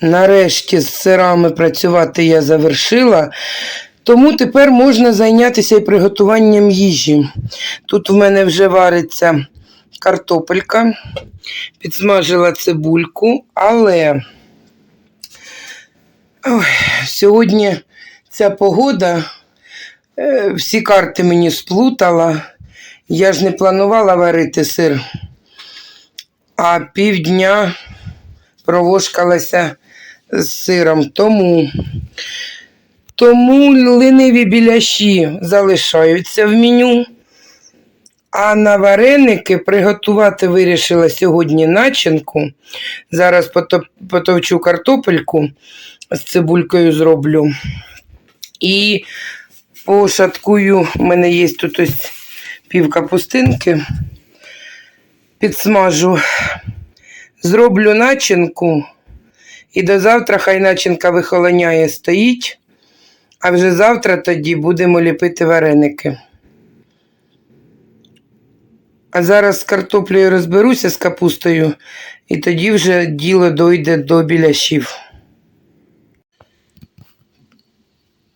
Нарешті з сирами працювати я завершила, тому тепер можна зайнятися і приготуванням їжі. Тут в мене вже вариться картопелька, підсмажила цибульку, але ой, сьогодні ця погода, е, всі карти мені сплутала. Я ж не планувала варити сир, а півдня провошкалася з сиром. Тому, тому лениві біляші залишаються в меню. А на вареники приготувати вирішила сьогодні начинку. Зараз потовчу картопельку з цибулькою зроблю. І пошаткую, у мене є тут ось пів капустинки. Підсмажу, зроблю начинку. І до завтра хай начинка вихолоняє стоїть, а вже завтра тоді будемо ліпити вареники. А зараз з картоплею розберуся з капустою, і тоді вже діло дойде до біляшів.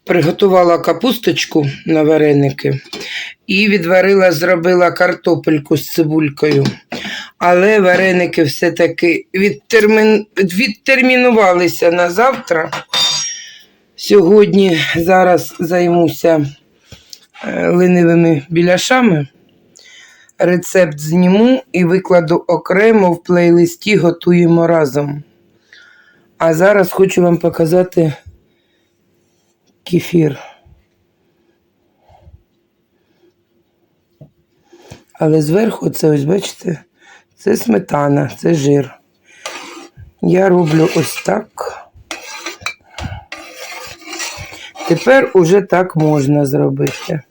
Приготувала капусточку на вареники і відварила, зробила картопельку з цибулькою. Але вареники все-таки відтермін... відтермінувалися на завтра. Сьогодні зараз займуся е, ленивими біляшами. Рецепт зніму і викладу окремо в плейлисті Готуємо разом. А зараз хочу вам показати кефір. Але зверху це ось, бачите, це сметана, це жир. Я роблю ось так. Тепер уже так можна зробити.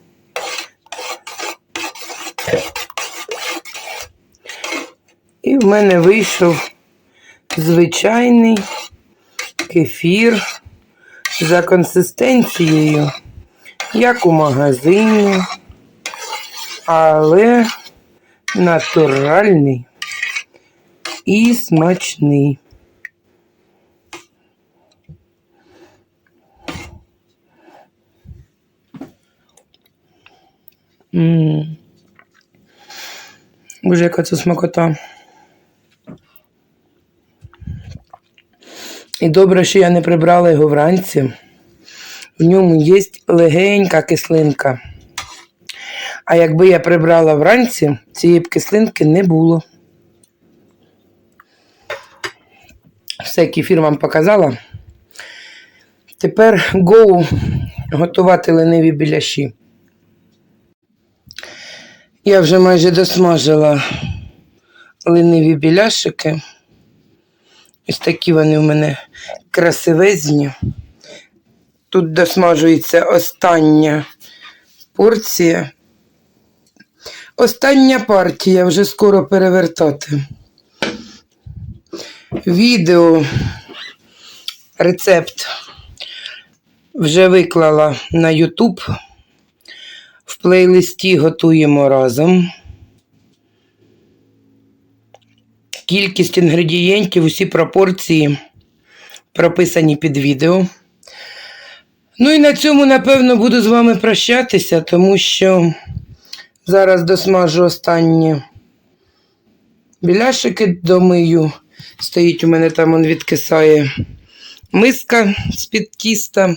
І в мене вийшов звичайний кефір за консистенцією, як у магазині, але натуральний і смачний. М. Боже, яка це смакота. І добре, що я не прибрала його вранці. В ньому є легенька кислинка. А якби я прибрала вранці, цієї б кислинки не було. Все, кефір вам показала. Тепер гоу готувати лениві біляші. Я вже майже досмажила лениві біляшики. Ось такі вони у мене красивезні. Тут досмажується остання порція. Остання партія вже скоро перевертати. Відео, рецепт вже виклала на YouTube. В плейлисті готуємо разом. Кількість інгредієнтів, усі пропорції прописані під відео. Ну і на цьому, напевно, буду з вами прощатися, тому що зараз досмажу останні біляшики домию. Стоїть у мене там он відкисає миска з-під тіста.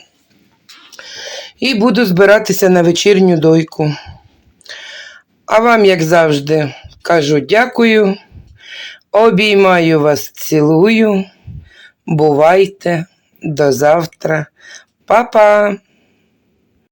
І буду збиратися на вечірню дойку. А вам, як завжди, кажу дякую. Обіймаю вас, цілую. Бувайте до завтра. Па-па!